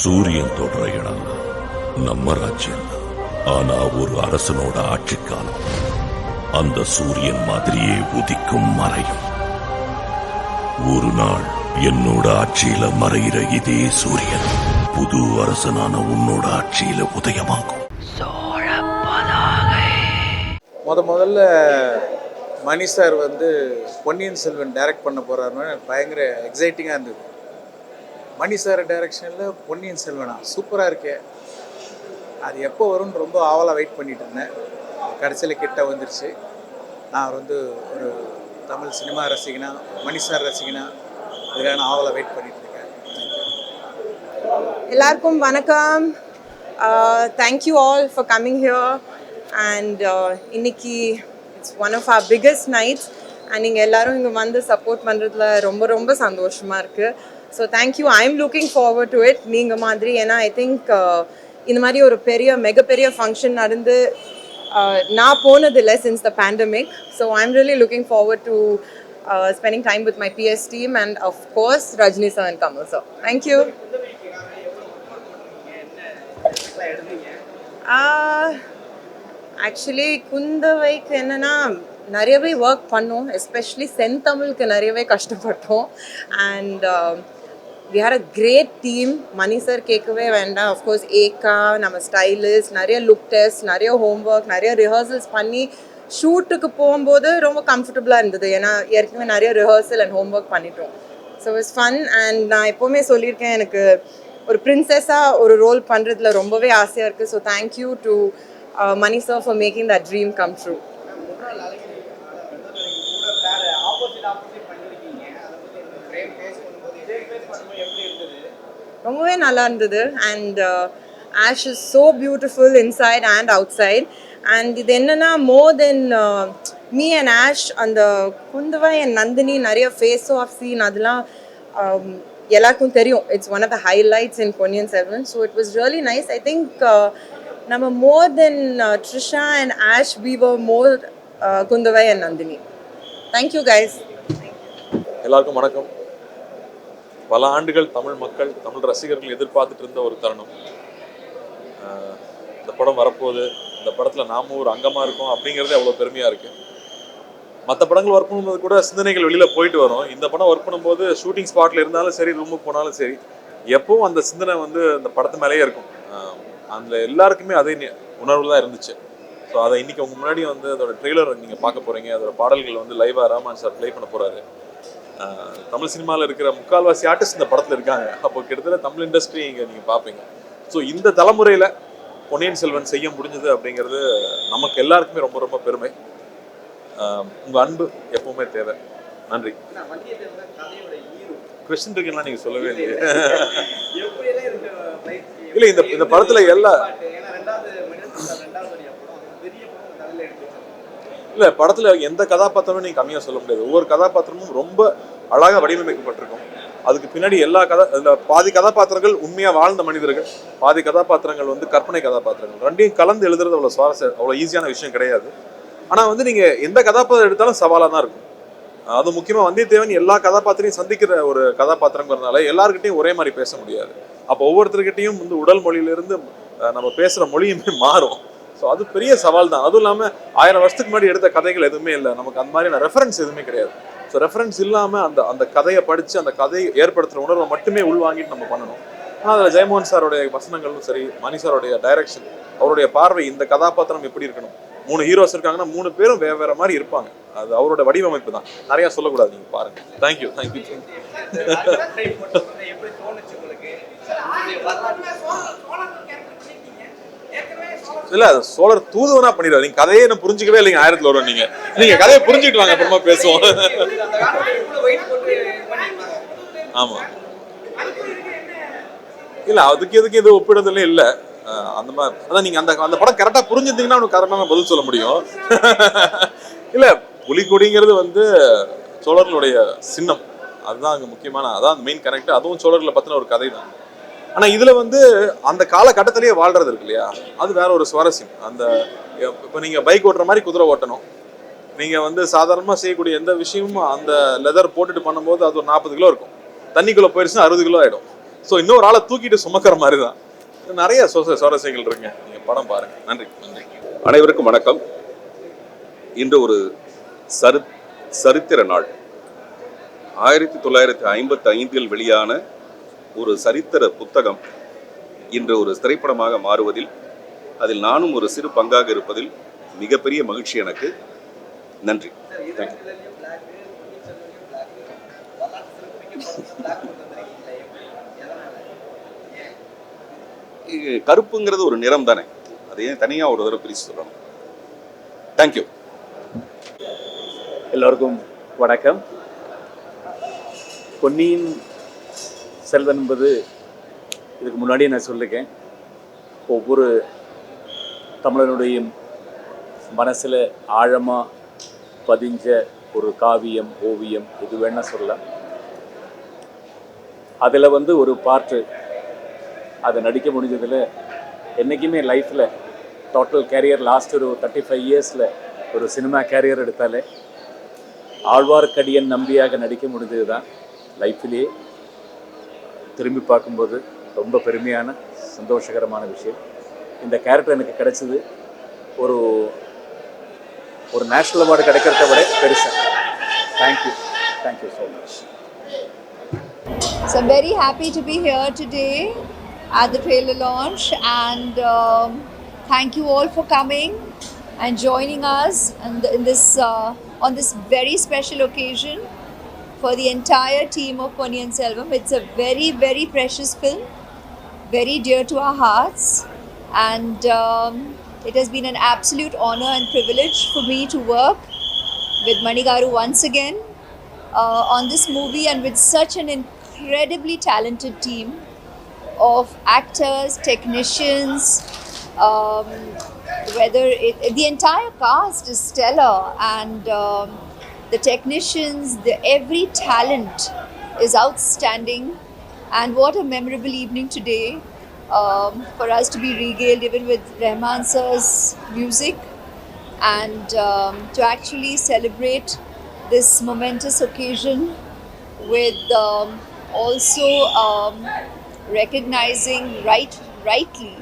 சூரியன் தொடுற இடம் நம்ம ராஜ்யம். ஆனா ஒரு அரசனோட ஆட்சி காலம் அந்த சூரியன் மாதிரியே உதிக்கும் மறையும். ஒரு நாள் என்னோட ஆட்சியில மறையிற இதே சூரியன் புது அரசனான உன்னோட ஆட்சியில உதயமாகும். முத முதல்ல மணி சார் வந்து பொன்னியின் செல்வன் டைரக்ட் பண்ண போறாருன்னு பயங்கர எக்ஸைட்டிங்காக இருந்தது. மணி சார் டைரக்ஷனில் பொன்னியின் செல்வனா? சூப்பராக இருக்கே. அது எப்போ வரும்னு ரொம்ப ஆவலாக வெயிட் பண்ணிட்டு இருந்தேன். கடைசியில் கிட்ட வந்துருச்சு. நான் வந்து ஒரு தமிழ் சினிமா ரசிகனா மணி சார் ரசிகனா இதுக்காக நான் ஆவலாக வெயிட் பண்ணிட்டு இருக்கேன். எல்லாருக்கும் வணக்கம். Thank you all for coming here and இன்னைக்கு it's one of our biggest nights and நீங்கள் எல்லாரும் இங்கே வந்து சப்போர்ட் பண்ணுறதுல ரொம்ப ரொம்ப சந்தோஷமாக இருக்குது so thank you I am looking forward to it நீங்கள் மாதிரி. ஏன்னா ஐ திங்க் uh, இந்த மாதிரி ஒரு பெரிய மிகப்பெரிய ஃபங்க்ஷன் நடந்து uh, நான் போனதில்லை since the pandemic so I am really looking forward to spending time with my PS team and of course Rajini sir and Kamal sir thank you actually குந்தவைக்கு என்னன்னா நிறையவே ஒர்க் பண்ணோம். எஸ்பெஷலி செந்தமிழுக்கு நிறையவே கஷ்டப்பட்டோம். And we have a great team Mani sir கேட்கவே வேண்டாம். Of course Eka நம்ம stylist நிறைய லுக் டெஸ்ட் நிறைய ஹோம்ஒர்க் நிறைய ரிஹர்சல்ஸ் பண்ணி ஷூட்டுக்கு போகும்போது ரொம்ப கம்ஃபர்டபுளாக இருந்தது. ஏன்னா ஏற்கனவே நிறைய ரிஹர்சல் அண்ட் ஹோம்ஒர்க் பண்ணிட்டோம். ஸோ இட்ஸ் ஃபன் அண்ட் நான் எப்போவுமே சொல்லியிருக்கேன் எனக்கு ஒரு பிரின்சஸாக ஒரு ரோல் பண்ணுறதுல ரொம்பவே ஆசையாக இருக்குது so thank you to Mani sir for making that dream come true ரொம்பவே நல்லா இருந்தது. And Ash is so beautiful inside and outside and இது என்னன்னா more than me and Ash அந்த குந்தவை அண்ட் நந்தினி நிறைய ஃபேஸ் ஆஃப் சீன் அதெல்லாம் எல்லாருக்கும் தெரியும். It's one of the highlights in Ponniyin Selvan so it was really nice I think நம்ம more than Trisha and Ash we were more Kundavai and Nandini. Thank you guys எல்லாருக்கும் வணக்கம். பல ஆண்டுகள் தமிழ் மக்கள் தமிழ் ரசிகர்கள் எதிர்பார்த்துட்டு இருந்த ஒரு தருணம். ஆஹ் இந்த படம் வரப்போகுது இந்த படத்தில் நாமும் ஒரு அங்கமாக இருக்கோம் அப்படிங்கிறதே அவ்வளோ பெருமையாக இருக்குது மற்ற படங்கள் ஒர்க் பண்ணும்போது கூட சிந்தனைகள் வெளியில் போயிட்டு வரும். இந்த படம் ஒர்க் பண்ணும்போது ஷூட்டிங் ஸ்பாட்டில் இருந்தாலும் சரி ரூமுக்கு போனாலும் சரி எப்பவும் அந்த சிந்தனை வந்து அந்த படத்து மேலேயே இருக்கும். அந்த அதில் எல்லாருக்குமே அதே உணர்வு தான் இருந்துச்சு. ஸோ அதை இன்னைக்கு உங்கள் முன்னாடி வந்து அதோட ட்ரெய்லர் நீங்கள் பார்க்க போகிறீங்க அதோட பாடல்கள் வந்து லைவாக ராமான் சார் ப்ளே பண்ண போகிறாரு தமிழ் சினிமாவில் இருக்கிற முக்கால்வாசி ஆர்டிஸ்ட் இந்த படத்தில் இருக்காங்க. அப்போ கிட்டத்தட்ட தமிழ் இண்டஸ்ட்ரி இங்கே நீங்கள் பார்ப்பீங்க ஸோ இந்த தலைமுறையில் பொன்னியின் செல்வன் செய்ய முடிஞ்சது அப்படிங்கிறது நமக்கு எல்லாருக்குமே ரொம்ப ரொம்ப பெருமை. ஆஹ் உங்க அன்பு எப்பவுமே தேவை. நன்றி. கொஸ்டின் இருக்குன்னா நீங்க சொல்லவே இல்லையே. இல்ல இந்த இந்த படத்துல எல்லா இல்லை படத்தில் எந்த கதாபாத்திரமும் நீங்கள் கம்மியாக சொல்ல முடியாது. ஒவ்வொரு கதாபாத்திரமும் ரொம்ப அழகாக வடிவமைக்கப்பட்டிருக்கும். அதுக்கு பின்னாடி எல்லா கதா இந்த பாதி கதாபாத்திரங்கள் உண்மையாக வாழ்ந்த மனிதர்கள் பாதி கதாபாத்திரங்கள் வந்து கற்பனை கதாபாத்திரங்கள். ரெண்டையும் கலந்து எழுதுறது அவ்வளோ சுவாரஸ்ய அவ்வளோ ஈஸியான விஷயம் கிடையாது. ஆனால் வந்து நீங்கள் எந்த கதாபாத்திரம் எடுத்தாலும் சவாலாக தான் இருக்கும். அது முக்கியமாக வந்தியத்தேவன் எல்லா கதாபாத்திரையும் சந்திக்கிற ஒரு கதாபாத்திரங்கிறதுனால எல்லாருக்கிட்டையும் ஒரே மாதிரி பேச முடியாது. அப்போ ஒவ்வொருத்தர்கிட்டையும் வந்து உடல் மொழியிலிருந்து நம்ம பேசுகிற மொழியுமே மாறும். ஸோ அது பெரிய சவால் தான் அதுவும் இல்லாமல் ஆயிரம் வருஷத்துக்கு முன்னாடி எடுத்த கதைகள் எதுவுமே இல்லை. நமக்கு அந்த மாதிரியான ரெஃபரன்ஸ் எதுவுமே கிடையாது. ஸோ ரெஃபரன்ஸ் இல்லாமல் அந்த அந்த கதையை படித்து அந்த கதையை ஏற்படுத்துகிற உணர்வை மட்டுமே உள்வாங்கிட்டு நம்ம பண்ணணும். ஆனால் அதில் ஜெயமோகன் சாரோடைய வசனங்களும் சரி மணி சாரோடைய டைரக்ஷன் அவருடைய பார்வை இந்த கதாபாத்திரம் எப்படி இருக்கணும்? மூணு ஹீரோஸ் இருக்காங்கன்னா மூணு பேரும் வேற வேற மாதிரி இருப்பாங்க. அது அவரோட வடிவமைப்பு தான். நிறைய சொல்லக்கூடாது நீங்க பாருங்க. தேங்க்யூ தேங்க்யூ இல்ல அது சோழர் தூதுவனா பண்ணிடுவாரு. நீங்க கதையே நான் புரிஞ்சுக்கவே இல்லைங்க ஆயிரத்துல வரும் நீங்க. நீங்க கதையை புரிஞ்சுக்கிட்டு வாங்க அப்புறமா பேசுவோம். ஆமா. இல்ல அதுக்கு எதுக்கு எதுவும் ஒப்பிடுறதுல இல்ல. அந்த மாதிரி. அதான் நீங்க அந்த அந்த படம் கரெக்டா புரிஞ்சிருந்தீங்கன்னா உனக்கு கரெக்டாக பதில் சொல்ல முடியும். இல்ல புலிக்கொடிங்கிறது வந்து சோழர்களுடைய சின்னம். அதுதான் அங்க முக்கியமான அதான் மெயின் கனெக்ட் அதுவும் சோழர்களை பத்தின ஒரு கதை தான் ஆனா இதுல வந்து அந்த காலகட்டத்திலேயே வாழ்றது இருக்கு இல்லையா? அது வேற ஒரு சுவாரஸ்யம். அந்த இப்போ நீங்க பைக் ஓட்டுற மாதிரி குதிரை ஓட்டணும். நீங்க வந்து சாதாரணமா செய்யக்கூடிய எந்த விஷயமும் அந்த லெதர் போட்டுட்டு பண்ணும்போது அது ஒரு நாற்பது கிலோ இருக்கும். தண்ணிக்குள்ளே போயிருச்சுன்னா அறுபது கிலோ ஆயிடும். ஸோ இன்னொரு ஆளை தூக்கிட்டு சுமக்கிற மாதிரி தான் நிறைய சுவ- சுவாரஸ்யங்கள் இருக்குங்க. நீங்க படம் பாருங்க. நன்றி. நன்றி. அனைவருக்கும் வணக்கம். இன்று ஒரு சரி சரித்திர நாள். ஆயிரத்தி தொள்ளாயிரத்தி ஐம்பத்தி ஐந்தில் வெளியான ஒரு சரித்திர புத்தகம் இன்று ஒரு திரைப்படமாக மாறுவதில் அதில் நானும் ஒரு சிறு பங்காக இருப்பதில் மிகப்பெரிய மகிழ்ச்சி எனக்கு. நன்றி. தேங்க்யூ கருப்புங்கிறது ஒரு நிறம் தானே. அதை ஏன் தனியாக ஒரு தடவை பிரித்து சொல்லணும்? தேங்க்யூ எல்லோருக்கும் வணக்கம். பொன்னியின் செல்வன் என்பது இதுக்கு முன்னாடியே நான் சொல்லியிருக்கேன் ஒவ்வொரு தமிழனுடைய மனசில் ஆழமாக பதிஞ்ச ஒரு காவியம் ஓவியம் இது வேணால் சொல்லலாம். அதில் வந்து ஒரு பாட்டு அதை நடிக்க முடிஞ்சதில் என்றைக்குமே லைஃப்பில் டோட்டல் கேரியர் லாஸ்ட் ஒரு தேர்ட்டி ஃபைவ் இயர்ஸில் ஒரு சினிமா கேரியர் எடுத்தாலே ஆழ்வார்க்கடியன் நம்பியாக நடிக்க முடிஞ்சது தான் லைஃப்லேயே திரும்பி பார்க்கும்போது ரொம்ப பெருமையான சந்தோஷகரமான விஷயம் இந்த கேரக்டர் எனக்கு கிடைச்சது ஒரு ஒரு நேஷ்னல் அவார்டு கிடைக்கிறத விட பெருசா thank you thank you so much So I'm very happy to be here today at the trailer launch, and um, thank you all for coming and joining us and in this uh, on this very special occasion for the entire team of Ponniyin Selvam. It's a very very precious film, very dear to our hearts, and um, it has been an absolute honor and privilege for me to work with Manigaru once again uh, on this movie and with such an incredibly talented team of actors, technicians, um, whether it, the entire cast is stellar and um, the technicians, the every talent is outstanding. And what a memorable evening today um, for us to be regaled even with Rahman sir's music and um, to actually celebrate this momentous occasion with um, also um, recognizing right rightly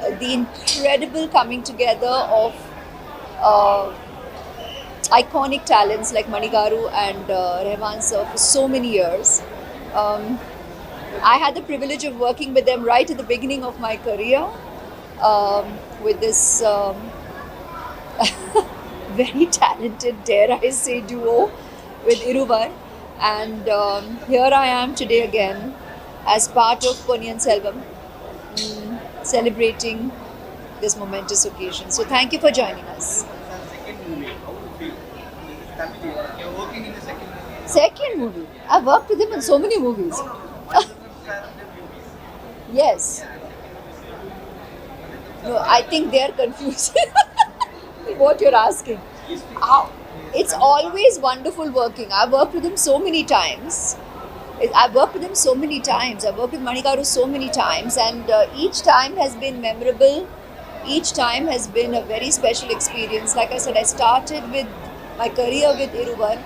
uh, the incredible coming together of uh, iconic talents like Manigaru and uh, Rahman sir for so many years. Um, I had the privilege of working with them right at the beginning of my career um, with this um, very talented, dare I say, duo with Iruvar. And um, here I am today again as part of Ponniyin Selvam, mm, celebrating this momentous occasion. So thank you for joining us. Second movie. I've worked with him in so many movies. yes. No, I think they're confused. what you're asking. How? It's always wonderful working. I've worked with him so many times. I've worked with him so many times. I've worked with Manigaru so many times, and uh, each time has been memorable. Each time has been a very special experience. Like I said, I started with my career with Iruvar,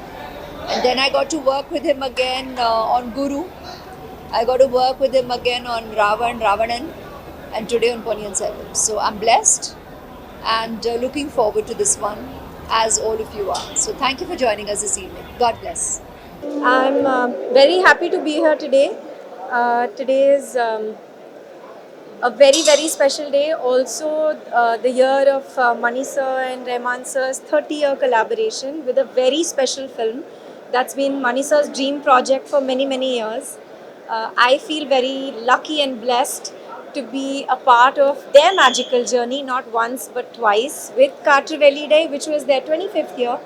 and then I got to work with him again uh, on Guru. I got to work with him again on Ravan, Ravanan, and today on Ponniyin Selvam. So I'm blessed and uh, looking forward to this one, as all of you are. So thank you for joining us this evening. God bless. I'm uh, very happy to be here today. Uh, today is um, a very, very special day. Also, uh, the year of uh, Mani Sir and Rahman Sir's 30 year collaboration with a very special film that's been Mani Sir's dream project for many, many years. Uh, I feel very lucky and blessed to be a part of their magical journey, not once but twice, with Cartravelli Day, which was their 25th year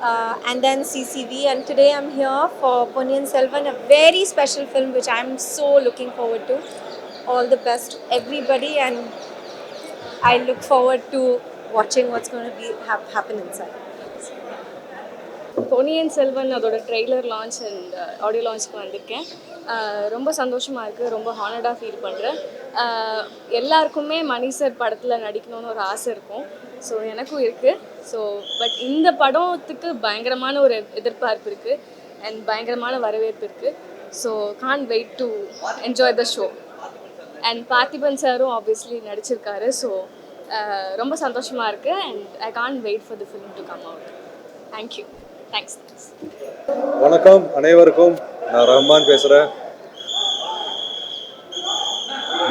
uh, and then CCV. And today I'm here for Ponniyin Selvan, a very special film which I'm so looking forward to. All the best to everybody, and I look forward to watching what's going to be hap- happen inside. Ponniyin Selvan அதோட trailer launch and audio லான்ச்க்கு வந்திருக்கேன். Uh, ரொம்ப சந்தோஷமாக இருக்குது ரொம்ப ஹானர்டாக feel பண்ணுறேன் எல்லாருக்குமே மணி sir படத்தில் நடிக்கணும்னு ஒரு ஆசை இருக்கும். ஸோ எனக்கும் இருக்குது ஸோ பட் இந்த படத்துக்கு பயங்கரமான ஒரு எதிர்பார்ப்பு இருக்குது அண்ட் பயங்கரமான வரவேற்பு இருக்குது so can't wait to enjoy the show and Parthiban சாரும் ஆப்வியஸ்லி நடிச்சிருக்காரு. ஸோ ரொம்ப சந்தோஷமாக இருக்குது and I can't wait for the film to come out thank you thanks வணக்கம் அனைவருக்கும். நான் ரஹ்மான் பேசுகிறேன்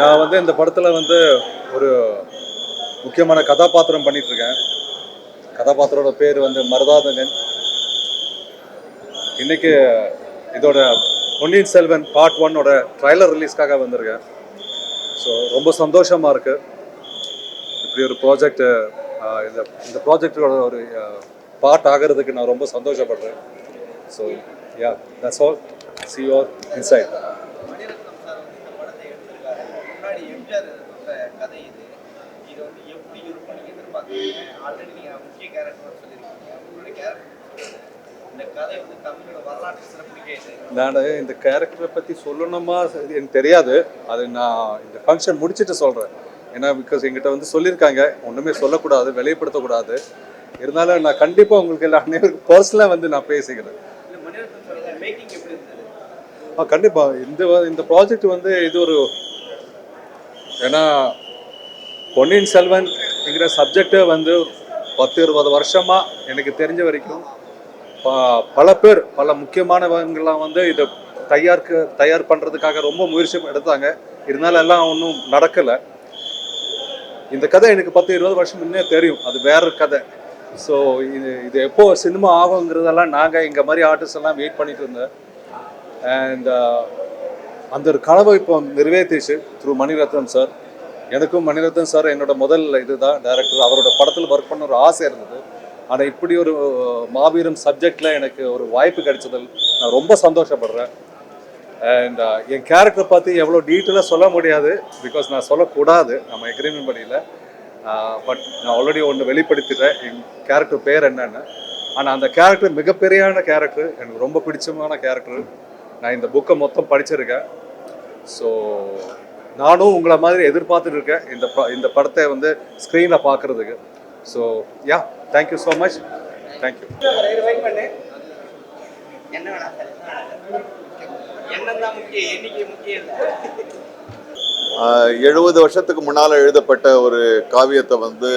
நான் வந்து இந்த படத்தில் வந்து ஒரு முக்கியமான கதாபாத்திரம் பண்ணிட்டு இருக்கேன் கதாபாத்திரோட பேர் வந்து மருதாதனன். இன்னைக்கு இதோட பொன்னியின் செல்வன் பார்ட் ஒன்னோட ட்ரைலர் ரிலீஸ்க்காக வந்திருக்கேன். ஸோ ரொம்ப சந்தோஷமாக இருக்குது இப்படி ஒரு ப்ராஜெக்ட் இந்த இந்த ப்ராஜெக்டோட ஒரு பார்ட் ஆகிறதுக்கு நான் ரொம்ப சந்தோஷப்படுறேன். So yeah that's all see you inside முன்னாடி எப்படி இருக்கும் எதிர்பார்க்குறீங்க ஆல்ரெடி நீங்கள் முக்கிய கேரக்டர் சொல்லியிருக்கீங்க உங்களுடைய கேரக்டர் இந்த கதை வந்து தமிழோட வரலாற்று சிறப்புமிக்க நான் இந்த கேரக்டரை பற்றி சொல்லணுமா? எனக்கு தெரியாது. அது நான் இந்த ஃபங்க்ஷன் முடிச்சுட்டு சொல்கிறேன் ஏன்னா பிகாஸ் எங்கிட்ட வந்து சொல்லியிருக்காங்க. ஒன்றுமே சொல்லக்கூடாது வெளிப்படுத்தக்கூடாது. இருந்தாலும் நான் கண்டிப்பாக உங்களுக்கு எல்லா அனைவருக்கும் பர்சனலாக வந்து நான் பேசிக்கிறேன். ஆ கண்டிப்பாக இந்த இந்த ப்ராஜெக்ட் வந்து இது ஒரு ஏன்னா பொன்னியின் செல்வன்ங்கிற சப்ஜெக்டே வந்து பத்து இருபது வருஷமாக எனக்கு தெரிஞ்ச வரைக்கும் பல பேர் பல முக்கியமானவங்கெல்லாம் வந்து இதை தயார்க்கு தயார் பண்ணுறதுக்காக ரொம்ப முயற்சி எடுத்தாங்க. இருந்தாலும் எல்லாம் ஒன்றும் நடக்கலை. இந்த கதை எனக்கு பத்து இருபது வருஷம் முன்னே தெரியும். அது வேற கதை. ஸோ இது இது எப்போ சினிமா ஆகுங்கிறதெல்லாம் நாங்கள் எங்கள் மாதிரி ஆர்டிஸ்ட் எல்லாம் வெயிட் பண்ணிட்டு இருந்தேன் அண்ட் uh, அந்த ஒரு கனவை இப்போ நிறைவேற்றிச்சு த்ரூ மணிரத்னம் சார் எனக்கும் மணிரத்னம் சார் என்னோட முதல் இதுதான் டைரக்டர் அவரோட படத்தில் ஒர்க் பண்ண ஒரு ஆசை இருந்தது. ஆனால் இப்படி ஒரு மாபெரும் சப்ஜெக்டில் எனக்கு ஒரு வாய்ப்பு கிடைச்சதில் நான் ரொம்ப சந்தோஷப்படுறேன். அண்ட் என் கேரக்டரை பார்த்து எவ்வளோ டீட்டெயிலாக சொல்ல முடியாது பிகாஸ் நான் சொல்லக்கூடாது நம்ம எக்ரிமெண்ட் படியில். பட் நான் ஆல்ரெடி ஒன்று வெளிப்படுத்திட்டேன் என் கேரக்டர் பேர் என்னென்னு. ஆனால் அந்த கேரக்டர் மிகப்பெரியான கேரக்டர் எனக்கு ரொம்ப பிடிச்சமான கேரக்டர் நான் இந்த புக்கை மொத்தம் படிச்சிருக்கேன். ஸோ நானும் உங்களை மாதிரி எதிர்பார்த்துட்டு இருக்கேன் இந்த ப- இந்த படத்தை வந்து ஸ்க்ரீனில் பார்க்குறதுக்கு. So yeah thank you so much thank you wait பண்ணு என்ன வேணா எண்ணம் தான் முக்கியம் எண்ணிக்கை முக்கியம் இல்லை. எழுபது வருஷத்துக்கு முன்னால் எழுதப்பட்ட ஒரு காவியத்தை வந்து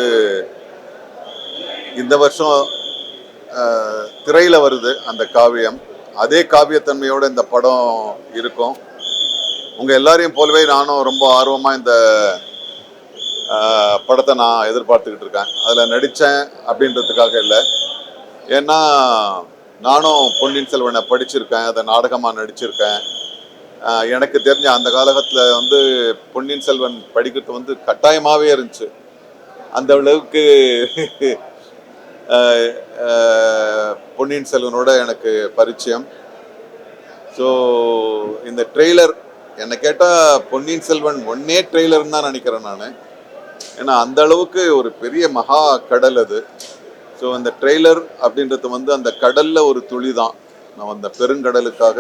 இந்த வருஷம் திரையில் வருது அந்த காவியம். அதே காவியத்தன்மையோட இந்த படம் இருக்கும். உங்கள் எல்லாரையும் போலவே நானும் ரொம்ப ஆர்வமாக இந்த படத்தை நான் எதிர்பார்த்துக்கிட்டு இருக்கேன். அதில் நடித்தேன் அப்படின்றதுக்காக இல்லை. ஏன்னா நானும் பொன்னியின் செல்வனை படிச்சிருக்கேன் அதை நாடகமாக நடிச்சிருக்கேன். எனக்கு தெரிஞ்ச அந்த காலகட்டத்தில் வந்து பொன்னியின் செல்வன் படிக்கிறது வந்து கட்டாயமாகவே இருந்துச்சு. அந்த அளவுக்கு பொன்னியின் செல்வனோட எனக்கு பரிச்சயம். ஸோ இந்த ட்ரெய்லர் என்னை கேட்டால் பொன்னியின் செல்வன் ஒன்னே ட்ரெய்லர்னு தான் நினைக்கிறேன் நான். ஏன்னா அந்த அளவுக்கு ஒரு பெரிய மகா கடல் அது. ஸோ அந்த ட்ரெய்லர் அப்படின்றது வந்து அந்த கடல்ல ஒரு துளி தான் நான் அந்த பெருங்கடலுக்காக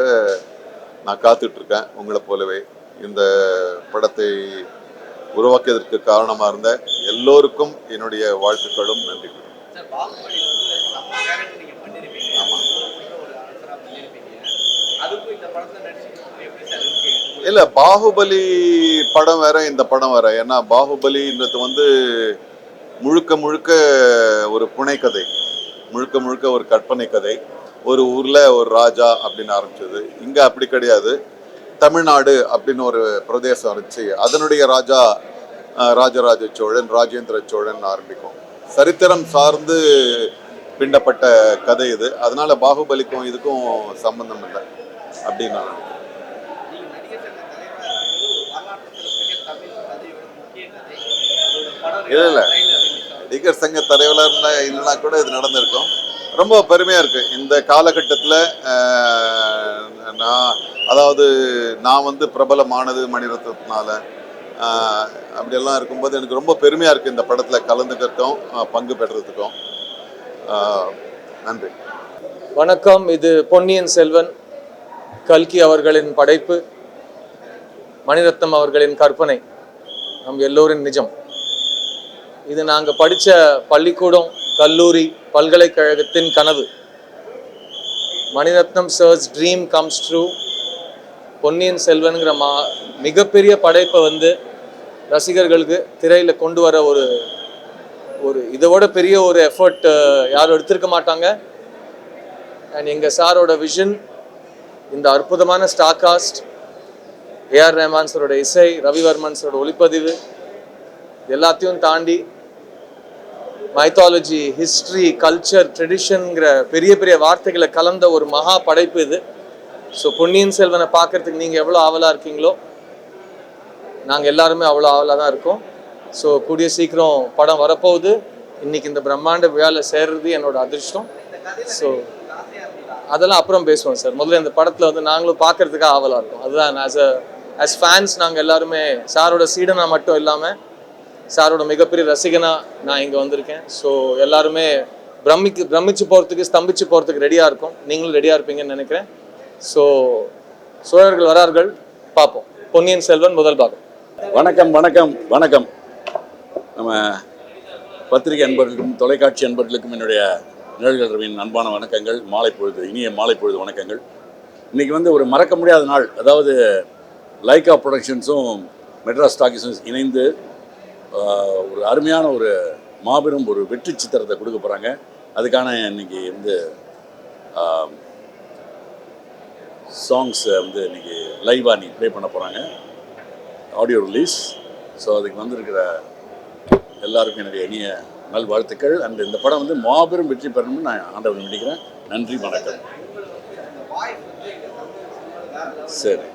நான் காத்துட்டு இருக்கேன் உங்களை போலவே. இந்த படத்தை உருவாக்கியதற்கு காரணமாக இருந்த எல்லோருக்கும் என்னுடைய வாழ்த்துக்களும் வந்து செம்ம இல்லை பாகுபலி படம் வேற இந்த படம் வேற. ஏன்னா பாகுபலின்றது வந்து முழுக்க முழுக்க ஒரு புனைக்கதை முழுக்க முழுக்க ஒரு கற்பனை கதை ஒரு ஊர்ல ஒரு ராஜா அப்படின்னு ஆரம்பிச்சது. இங்க அப்படி கிடையாது. தமிழ்நாடு அப்படின்னு ஒரு பிரதேசம் இருந்துச்சு. அதனுடைய ராஜா ராஜராஜ சோழன் ராஜேந்திர சோழன் ஆரம்பிக்கும். சரித்திரம் சார்ந்து பின்னப்பட்ட கதை இது. அதனால பாகுபலிக்கும் இதுக்கும் சம்பந்தம் இல்லை. அப்படின்னு நான் நினைக்கிறேன். நீங்க நடிகர் சங்க தலைவரா இருக்கும்போது வரலாற்று சிறப்புமிக்க தமிழ் கதையோட முக்கிய கதை அதோட படம் இல்லை இல்ல. நடிகர் சங்க தலைவர்னா இல்லைனா கூட இது நடந்திருக்கும். ரொம்ப பெருமையாக இருக்குது இந்த காலகட்டத்தில் நான் அதாவது நான் வந்து பிரபலமானது மணிரத்னத்தினால அப்படியெல்லாம் இருக்கும்போது எனக்கு ரொம்ப பெருமையாக இருக்குது இந்த படத்தில் கலந்துக்கிறதுக்கும் பங்கு பெறுறதுக்கும். நன்றி. வணக்கம். இது பொன்னியின் செல்வன் கல்கி அவர்களின் படைப்பு மணிரத்னம் அவர்களின் கற்பனை. நம் எல்லோரின் நிஜம். இது நாங்கள் படித்த பள்ளிக்கூடம் கல்லூரி பல்கலைக்கழகத்தின் கனவு. Mani Ratnam sir's dream comes true Ponniyin செல்வனுங்கிற மா மிகப்பெரிய படைப்பை வந்து ரசிகர்களுக்கு திரையில் கொண்டு வர ஒரு ஒரு இதோட பெரிய ஒரு எஃபர்ட் யாரும் எடுத்திருக்க மாட்டாங்க. அண்ட் எங்கள் சாரோட விஷன் இந்த அற்புதமான star cast A R Rahman சரோட இசை ரவிவர்மன் சரோட ஒளிப்பதிவு எல்லாத்தையும் தாண்டி மைத்தாலஜி ஹிஸ்ட்ரி கல்ச்சர் ட்ரெடிஷனுங்கிற பெரிய பெரிய வார்த்தைகளை கலந்த ஒரு மகா படைப்பு இது. ஸோ பொன்னியின் செல்வனை பார்க்கறதுக்கு நீங்கள் எவ்வளோ ஆவலாக இருக்கீங்களோ நாங்கள் எல்லாருமே அவ்வளோ ஆவலாக தான் இருக்கோம். ஸோ கூடிய சீக்கிரம் படம் வரப்போகுது. இன்னைக்கு இந்த பிரம்மாண்ட விழாவில் சேர்றது என்னோட அதிர்ஷ்டம். ஸோ அதெல்லாம் அப்புறம் பேசுவோம் சார். முதல்ல இந்த படத்தில் வந்து நாங்களும் பார்க்குறதுக்காக ஆவலாக இருக்கும். அதுதான் ஆஸ் அ ஆஸ் ஃபேன்ஸ் நாங்கள் எல்லாருமே சாரோட சீடனாக மட்டும் இல்லாமல் சாரோட மிகப்பெரிய ரசிகனா நான் இங்கே வந்திருக்கேன். ஸோ எல்லாருமே பிரமிக்கு பிரமிச்சு போகிறதுக்கு ஸ்தம்பிச்சு போகிறதுக்கு ரெடியாக இருக்கும். நீங்களும் ரெடியாக இருப்பீங்கன்னு நினைக்கிறேன். ஸோ சோழர்கள் வரார்கள். பார்ப்போம். பொன்னியின் செல்வன் முதல் பாகம். வணக்கம் வணக்கம் வணக்கம். நம்ம பத்திரிகை அன்பர்களுக்கும் தொலைக்காட்சி அன்பர்களுக்கும் என்னுடைய நிழல்கள் ரவியின் அன்பான வணக்கங்கள் மாலை பொழுது இனிய மாலை பொழுது வணக்கங்கள். இன்றைக்கி வந்து ஒரு மறக்க முடியாத நாள். அதாவது லைகா ப்ரொடக்ஷன்ஸும் மெட்ராஸ் டாக்கிஸும் இணைந்து ஒரு அருமையான ஒரு மாபெரும் ஒரு வெற்றி சித்திரத்தை கொடுக்க போகிறாங்க அதுக்கான இன்னைக்கு வந்து சாங்ஸை வந்து இன்னைக்கு லைவாக நீ ப்ளே பண்ண போகிறாங்க ஆடியோ ரிலீஸ் ஸோ அதுக்கு வந்திருக்கிற எல்லாருக்கும் என்னுடைய இனிய நல்வாழ்த்துக்கள். அண்ட் இந்த படம் வந்து மாபெரும் வெற்றி பெறணும்னு நான் ஆண்டவன் வேண்டிக்கிறேன் நன்றி வணக்கம். சரி.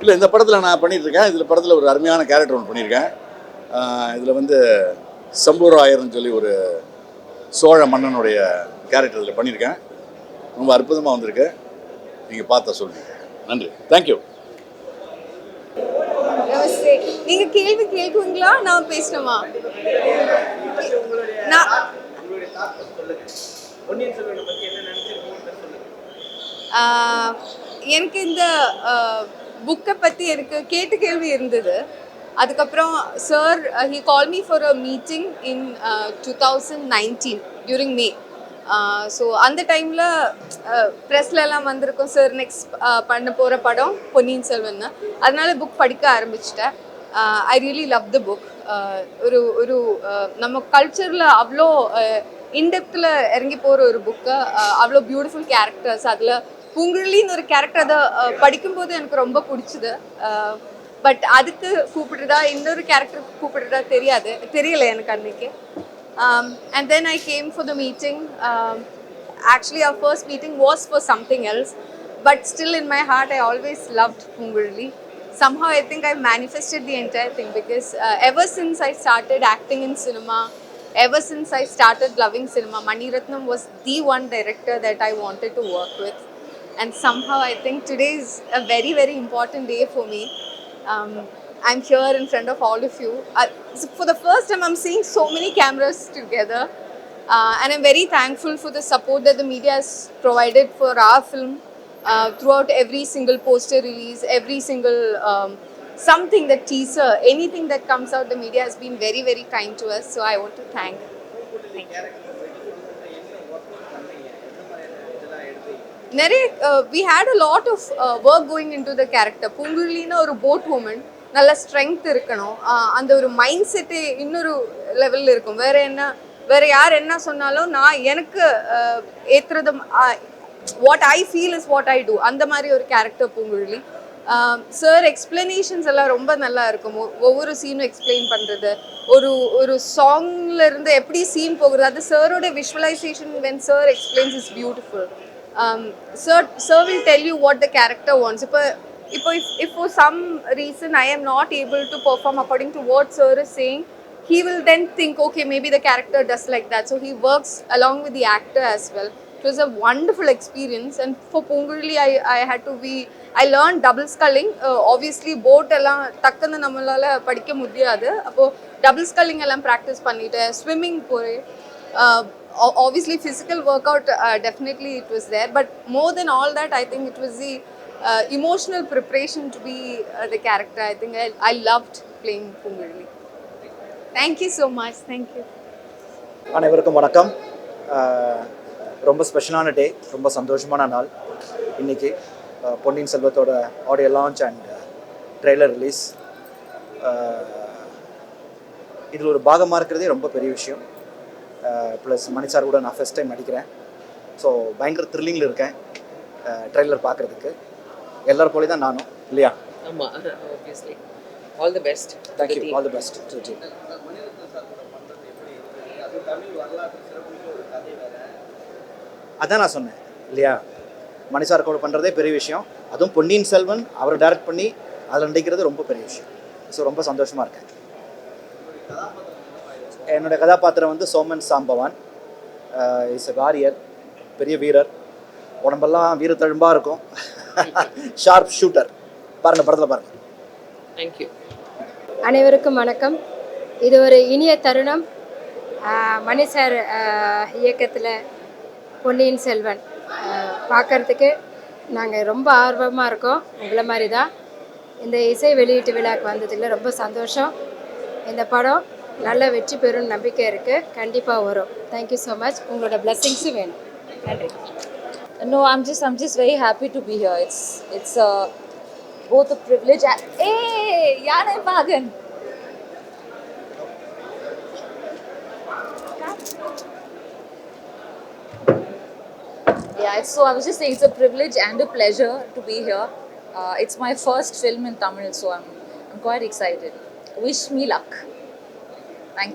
இல்லை இந்த படத்தில் நான் பண்ணிட்டு இருக்கேன் இதில் படத்தில் ஒரு அருமையான கேரக்டர் ஒன்று பண்ணியிருக்கேன். இதில் வந்து சம்பூராயர்னு சொல்லி ஒரு சோழ மன்னனுடைய கேரக்டர் இதில் பண்ணியிருக்கேன். ரொம்ப அற்புதமாக வந்திருக்கு. நீங்கள் பார்த்தா சொல்லுங்கள் நன்றி. தேங்க்யூ நமஸ்தே நீங்க கேள்வி கேட்குவீங்களா நான் பேசணுமா? நான் எனக்கு இந்த புக்கை பற்றி எனக்கு கேட்டு கேள்வி இருந்தது. அதுக்கப்புறம் sir he call me for a meeting in two thousand nineteen during May so அந்த டைமில் ப்ரெஸ்லலாம் வந்திருக்கும் சார் நெக்ஸ்ட் பண்ண போகிற படம் பொன்னியின் செல்வன் அதனால புக் படிக்க ஆரம்பிச்சிட்டேன். I really love the book ஒரு ஒரு நம்ம கல்ச்சரில் அவ்வளோ இன்டெப்த்தில் இறங்கி போகிற ஒரு புக்கு அவ்வளோ பியூட்டிஃபுல் கேரக்டர்ஸ் அதில் பூங்குழலின்னு ஒரு கேரக்டர் அதை ஆஹ், படிக்கும்போது எனக்கு ரொம்ப பிடிச்சிது பட் அதுக்கு கூப்பிடுறதா இன்னொரு கேரக்டர் கூப்பிடுறதா தெரியாது தெரியல எனக்கு அன்னைக்கு and then I came for the meeting actually our first meeting was for something else but still in my heart i always loved pungurli somehow i think i manifested the entire thing because uh, ever since i started acting in cinema ever since i started loving cinema mani ratnam was the one director that i wanted to work with and somehow i think today is a very very important day for me um, i'm here in front of all of you so for the first time i'm seeing so many cameras together uh, and I'm very thankful for the support that the media has provided for our film uh, throughout every single poster release, every single um, something that teaser, anything that comes out, the media has been very, very kind to us. So I want to thank. thank you. நிறைய we had a lot of work going in to the character பூங்குழலின்னு ஒரு boat woman நல்ல strength இருக்கணும். அந்த ஒரு mind set இன்னொரு லெவலில் இருக்கும். வேற என்ன வேற யார் என்ன சொன்னாலும் நான் எனக்கு ஏற்றுறது what I feel is what I do அந்த மாதிரி ஒரு கேரக்டர் பூங்குழலி. சார் எக்ஸ்பிளனேஷன்ஸ் எல்லாம் ரொம்ப நல்லா இருக்கும். ஒவ்வொரு சீனும் எக்ஸ்பிளைன் பண்ணுறது ஒரு ஒரு சாங்ல இருந்து எப்படி சீன் போகிறது. அது சாரோட visualisation when sir explains is beautiful Sir sir will tell you what the character wants இப்போ இப்போ if, if for some reason I am not able to perform according to what sir is saying, he will then think, okay, maybe the character does like that. So he works along with the actor as well. It was a wonderful experience. And for Pungurli, I, I had to be, I learned double sculling. Uh, obviously, boat எல்லாம் டக்குன்னு நம்மளால படிக்க முடியாது அப்போ double ஸ்கல்லிங் எல்லாம் practice பண்ணிட்டு swimming போகிறேன் uh, o- obviously physical workout uh, definitely it was there but more than all that i think it was the uh, emotional preparation to be uh, the character i think I, I loved playing Pungurli. thank you so much thank you அனைவருக்கும் வணக்கம் ரொம்ப ஸ்பெஷலான டே ரொம்ப சந்தோஷமான நாள் இன்னைக்கு Ponniyin செல்வத்தோட audio launch and trailer release இதில் ஒரு பாகமாக இருக்கிறதே ரொம்ப பெரிய விஷயம் ப்ளஸ் மணி சார் கூட நான் ஃபஸ்ட் டைம் நடிக்கிறேன். ஸோ பயங்கர த்ரில்லிங்கில் இருக்கேன் ட்ரெய்லர் பார்க்குறதுக்கு. எல்லாரும் போலே தான் நானும் இல்லையா? ஆமாம் obviously all the best thank you all the best ji கதை வேற. அதான் நான் சொன்னேன் இல்லையா? மணி சார் கூட பண்ணுறதே பெரிய விஷயம். அதுவும் பொன்னியின் செல்வன் அவர் டைரக்ட் பண்ணி அதில் நடிக்கிறது ரொம்ப பெரிய விஷயம். ஸோ ரொம்ப சந்தோஷமாக இருக்கேன். என்னோட கதாபாத்திரம் வந்து Soman Sambavan. Is a warrior பெரிய வீரர். உடம்பெல்லாம் வீரத்தழும்பாக இருக்கும். ஷார்ப் ஷூட்டர் பாருங்கள் படத்தில் பாருங்கள் தேங்க்யூ அனைவருக்கும் வணக்கம். இது ஒரு இனிய தருணம். மணி சார் இயக்கத்தில் பொன்னியின் செல்வன். பார்க்கறதுக்கு நாங்கள் ரொம்ப ஆர்வமாக இருக்கோம். உங்களை மாதிரி தான் இந்த இசை வெளியீட்டு விழாக்கு வந்ததில் ரொம்ப சந்தோஷம். இந்த படம் நல்ல வெற்றி பெறும் நம்பிக்கை இருக்குது கண்டிப்பாக வரும் தேங்க்யூ ஸோ மச் உங்களோட பிளெஸ்ஸிங்ஸும் வேணும் நன்றி No, I'm just I'm just very happy to be here. It's it's uh, both a privilege and hey, Yana Pagan. Yeah, it's, so I was just saying it's a privilege and a pleasure to be here. Uh, it's my first film in Tamil, so I'm I'm quite excited. Wish me luck. Thank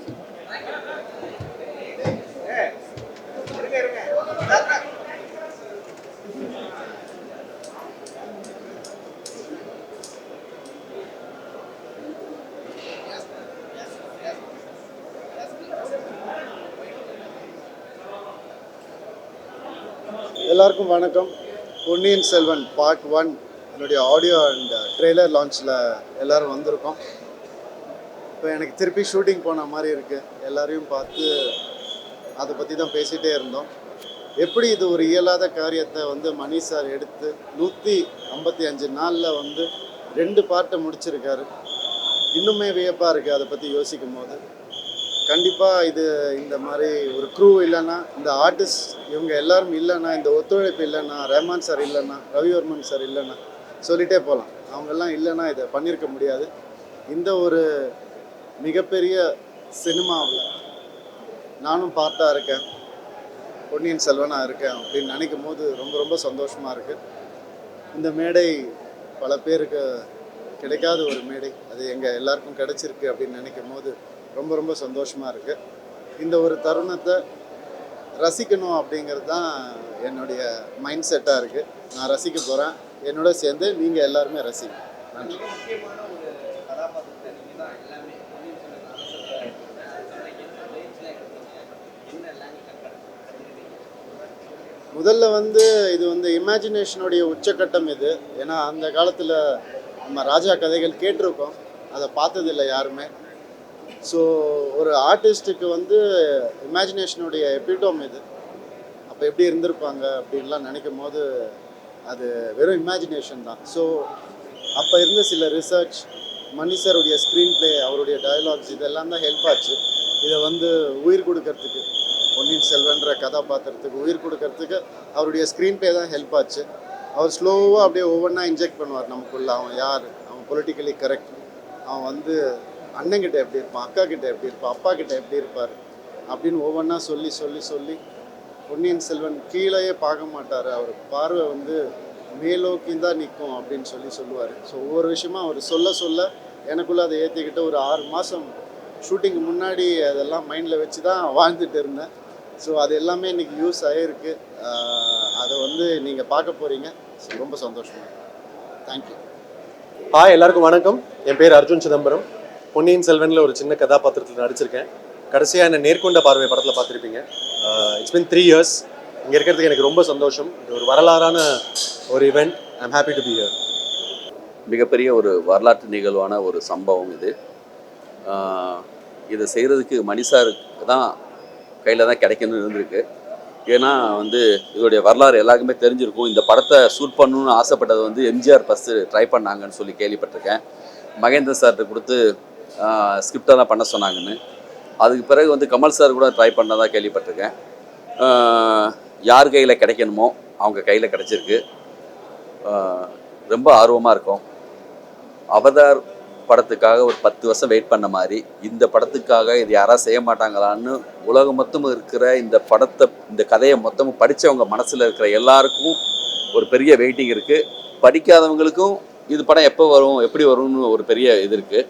எல்லாருக்கும் வணக்கம். Ponniyin Selvan part one என்னுடைய audio and trailer லான்ச்சில் எல்லாரும் வந்திருக்கோம். இப்போ எனக்கு திருப்பி shooting போன மாதிரி இருக்குது எல்லாரையும் பார்த்து அதை பற்றி தான் பேசிகிட்டே இருந்தோம். எப்படி இது ஒரு இயலாத காரியத்தை வந்து மணி சார் எடுத்து நூற்றி ஐம்பத்தி அஞ்சு நாளில் வந்து ரெண்டு பார்ட்டை முடிச்சிருக்காரு. இன்னுமே வியப்பாக இருக்குது அதை பற்றி யோசிக்கும் போது கண்டிப்பாக இது இந்த மாதிரி ஒரு க்ரூ இல்லைன்னா இந்த ஆர்டிஸ்ட் இவங்க எல்லாரும் இல்லைன்னா இந்த ஒத்துழைப்பு இல்லைன்னா ரஹ்மான் சார் இல்லைன்னா ரவிவர்மன் சார் இல்லைன்னா சொல்லிகிட்டே போகலாம் அவங்கெல்லாம் இல்லைன்னா இதை பண்ணியிருக்க முடியாது. இந்த ஒரு மிகப்பெரிய சினிமாவில் நானும் பார்ட்டாக இருக்கேன். பொன்னியின் செல்வனாக இருக்கேன் அப்படின்னு நினைக்கும் போது ரொம்ப ரொம்ப சந்தோஷமாக இருக்குது இந்த மேடை பல பேருக்கு கிடைக்காத ஒரு மேடை. அது எங்கள் எல்லாருக்கும் கிடைச்சிருக்கு அப்படின்னு நினைக்கும் போது ரொம்ப ரொம்ப சந்தோஷமாக இருக்குது இந்த ஒரு தருணத்தை ரசிக்கணும் அப்படிங்கிறது தான் என்னுடைய மைண்ட் செட்டாக இருக்குது நான் ரசிக்க போகிறேன் என்னோட சேர்ந்து நீங்கள் எல்லாருமே ரசிங்க. நன்றி முக்கியமான ஒரு கதாபாத்திரத்தை நீங்க தான் எல்லாமே பொன்னியின் செல்வன் அரசர் என்ன ரேஞ்சில் எடுத்தீங்க என்னெல்லாம் நீங்க கற்றுக்கிறீங்க முதல்ல வந்து இது வந்து இமேஜினேஷனுடைய உச்சக்கட்டம் இது. ஏன்னா அந்த காலத்தில் நம்ம ராஜா கதைகள் கேட்டிருக்கோம். அதை பார்த்ததில்லை யாருமே. ஸோ ஒரு ஆர்டிஸ்ட்டுக்கு வந்து இமேஜினேஷனுடைய எபிட்டோம் இது. அப்போ எப்படி இருந்திருப்பாங்க அப்படின்லாம் நினைக்கும் போது அது வெறும் இமேஜினேஷன் தான். ஸோ அப்போ இருந்த சில ரிசர்ச் மணிசருடைய ஸ்க்ரீன் ப்ளே அவருடைய டயலாக்ஸ் இதெல்லாம் தான் ஹெல்ப் ஆச்சு. இதை வந்து உயிர் கொடுக்கறதுக்கு. பொன்னியின் செல்வன்ற கதாபாத்திரத்துக்கு உயிர் கொடுக்கறதுக்கு அவருடைய ஸ்க்ரீன் பே தான் ஹெல்ப் ஆச்சு. அவர் ஸ்லோவாக அப்படியே ஒவ்வொன்றா இன்ஜெக்ட் பண்ணுவார் நமக்குள்ள. அவன் யார்? அவன் பொலிட்டிக்கலி கரெக்ட் அவன் வந்து அண்ணங்கிட்ட எப்படி இருப்பான்? அக்கா கிட்ட எப்படி இருப்பான்? அப்பா கிட்ட எப்படி இருப்பார்? அப்படின்னு ஒவ்வொன்றா சொல்லி சொல்லி சொல்லி பொன்னியின் செல்வன் கீழேயே பார்க்க மாட்டார். அவர் பார்வை வந்து மேலோக்கி தான் நிற்கும் அப்படின்னு சொல்லி சொல்லுவார். ஸோ ஒவ்வொரு விஷயமா அவர் சொல்ல சொல்ல எனக்குள்ளே அதை ஏற்றிக்கிட்டு ஒரு ஆறு மாதம் ஷூட்டிங்க்கு முன்னாடி அதெல்லாம் மைண்டில் வச்சு தான் வாழ்ந்துட்டு இருந்தேன். ஸோ அது எல்லாமே இன்னைக்கு யூஸ் ஆகிருக்கு அதை வந்து நீங்கள் பார்க்க போகிறீங்க ஸோ ரொம்ப சந்தோஷமாக தேங்க்யூ ஹாய் எல்லாருக்கும் வணக்கம். என் பேர் அர்ஜுன் சிதம்பரம். பொன்னியின் செல்வனில் ஒரு சின்ன கதாபாத்திரத்தில் நடிச்சிருக்கேன். கடைசியாக என்ன நேர்கொண்ட பார்வை படத்தில் பார்த்துருப்பீங்க. இட்ஸ் பின் த்ரீ இயர்ஸ் இங்கே இருக்கிறதுக்கு எனக்கு ரொம்ப சந்தோஷம். இது ஒரு வரலாறான ஒரு event I'm happy to be here மிகப்பெரிய ஒரு வரலாற்று நிகழ்வான ஒரு சம்பவம் இது. இதை செய்கிறதுக்கு மணிசாருக்கு தான் கையில் தான் கிடைக்கணும்னு இருந்திருக்கு. ஏன்னா வந்து இதோடைய வரலாறு எல்லாருக்குமே தெரிஞ்சிருக்கும். இந்த படத்தை ஷூட் பண்ணணும்னு ஆசைப்பட்டது வந்து எம்ஜிஆர் ஃபஸ்ட்டு ட்ரை பண்ணாங்கன்னு சொல்லி கேள்விப்பட்டிருக்கேன். மகேந்திர சார்கிட்ட கொடுத்து ஸ்கிரிப்டெல்லாம் பண்ண சொன்னாங்கன்னு. அதுக்கு பிறகு வந்து கமல் சார் கூட ட்ரை பண்ணதாக கேள்விப்பட்டிருக்கேன். யார் கையில் கிடைக்கணுமோ அவங்க கையில் கிடைச்சிருக்கு. ரொம்ப ஆர்வமாக இருக்கும். அவதார் படத்துக்காக ஒரு பத்து வருஷம் வெயிட் பண்ண மாதிரி இந்த படத்துக்காக இது யாராவது செய்ய மாட்டாங்களான்னு உலகம் மொத்தமும் இருக்கிற இந்த படத்தை இந்த கதையை மொத்தமும் படித்தவங்க மனசில் இருக்கிற எல்லாருக்கும் ஒரு பெரிய வெயிட்டிங் இருக்குது படிக்காதவங்களுக்கும் இது படம் எப்போ வரும் எப்படி வரும்னு ஒரு பெரிய இது இருக்குது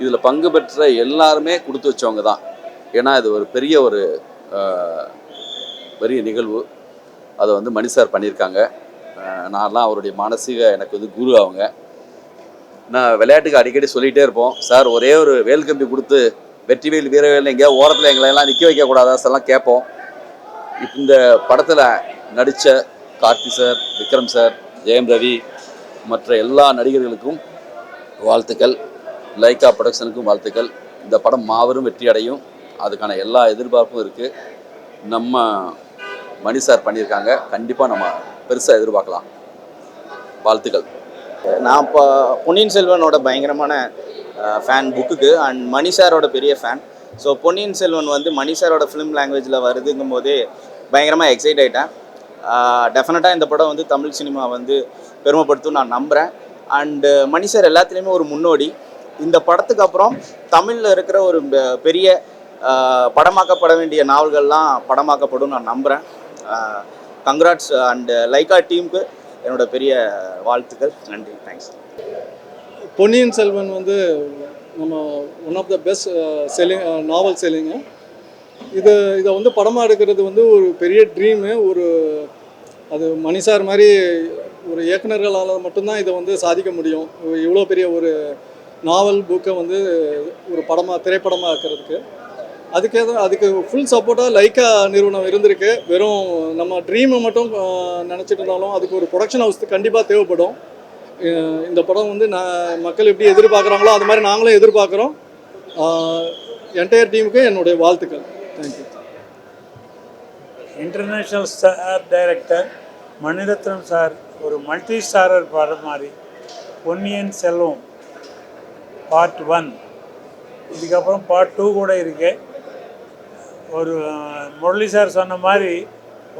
இதில் பங்கு பெற்ற எல்லாருமே கொடுத்து வச்சவங்க தான். ஏன்னா இது ஒரு பெரிய ஒரு பெரிய நிகழ்வு. அதை வந்து மணி சார் பண்ணியிருக்காங்க. நான்லாம் அவருடைய மானசீக எனக்கு வந்து குரு அவங்க. நான் விளையாட்டுக்கு அடிக்கடி சொல்லிகிட்டே இருப்போம். சார் ஒரே ஒரு வேல் கம்பி கொடுத்து வெற்றிவேல் வீரவேல் எங்கேயா ஓரத்தில் எங்களை எல்லாம் நிற்க வைக்கக்கூடாதா சார்லாம் கேட்போம். இப்போ இந்த படத்தில் நடித்த கார்த்தி சார் விக்ரம் சார் ஜெயம் ரவி மற்ற எல்லா நடிகர்களுக்கும் வாழ்த்துக்கள். லைக்கா ப்ரொடக்ஷனுக்கும் வாழ்த்துக்கள். இந்த படம் மாபெரும் வெற்றி அடையும். அதுக்கான எல்லா எதிர்பார்ப்பும் இருக்குது நம்ம மணி சார் பண்ணியிருக்காங்க. கண்டிப்பாக நம்ம பெருசாக எதிர்பார்க்கலாம். வாழ்த்துக்கள். நான் இப்போ பொன்னியின் செல்வனோட பயங்கரமான ஃபேன் புக்குக்கு அண்ட் மணி சாரோட பெரிய ஃபேன் ஸோ பொன்னியின் செல்வன் வந்து மணி சாரோட ஃபிலிம் லாங்குவேஜில் வருதுங்கும் போதே பயங்கரமாக எக்ஸைட் ஆகிட்டேன் டெஃபினட்டாக இந்த படம் வந்து தமிழ் சினிமா வந்து பெருமைப்படுத்தும் நான் நம்புகிறேன் அண்டு மணி சார் எல்லாத்துலேயுமே ஒரு முன்னோடி. இந்த படத்துக்கு அப்புறம் தமிழில் இருக்கிற ஒரு பெ- பெரிய படமாக்கப்பட வேண்டிய நாவல்கள்லாம் படமாக்கப்படும் நான் நம்புகிறேன் கங்க்ராட்ஸ் அண்டு லைக்கா டீமுக்கு என்னோட பெரிய வாழ்த்துக்கள். நன்றி. தேங்க்ஸ் பொன்னியின் செல்வன் வந்து நம்ம one of the best selling novel selling இது இதை வந்து படமாக எடுக்கிறது வந்து ஒரு பெரிய ட்ரீமு ஒரு அது மணிசார் மாதிரி ஒரு இயக்குனர்களால் மட்டும்தான் இதை வந்து சாதிக்க முடியும். இவ்வளோ பெரிய ஒரு நாவல் புக்கை வந்து ஒரு படமாக திரைப்படமாக ஆக்கிறதுக்கு. அதுக்கே அதுக்கு ஃபுல் சப்போர்ட்டாக லைக்கா நிறுவனம் இருந்திருக்கு. வெறும் நம்ம ட்ரீமை மட்டும் நினச்சிட்டு இருந்தாலும் அதுக்கு ஒரு ப்ரொடக்ஷன் ஹவுஸ் கண்டிப்பாக தேவைப்படும். இந்த படம் வந்து நான் மக்கள் எப்படி எதிர்பார்க்குறாங்களோ அது மாதிரி நாங்களும் எதிர்பார்க்குறோம். என்டையர் டீமுக்கு என்னுடைய வாழ்த்துக்கள். Thank you international star director Mani Ratnam sir ஒரு மல்டி ஸ்டாரர் படம் மாதிரி பொன்னியின் செல்வம் பார்ட் ஒன் இதுக்கப்புறம் பார்ட் டூ கூட இருக்குது ஒரு முரளி சார் சொன்ன மாதிரி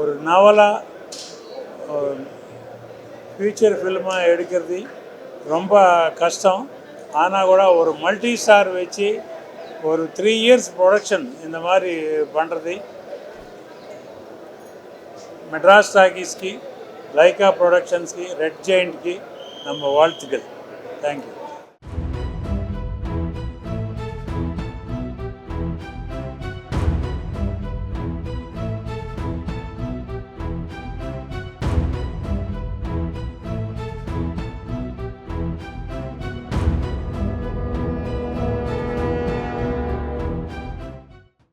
ஒரு நாவலாக ஃபியூச்சர் ஃபிலிமாக எடுக்கிறது ரொம்ப கஷ்டம். ஆனால் கூட ஒரு மல்டி ஸ்டார் வச்சு ஒரு த்ரீ இயர்ஸ் ப்ரொடக்ஷன் இந்த மாதிரி பண்ணுறது மெட்ராஸ் டாக்கீஸ்க்கு லைக்கா ப்ரொடக்ஷன்ஸ்க்கு ரெட் ஜெயின்ட்க்கு நம்ம வாழ்த்துக்கள். Thank you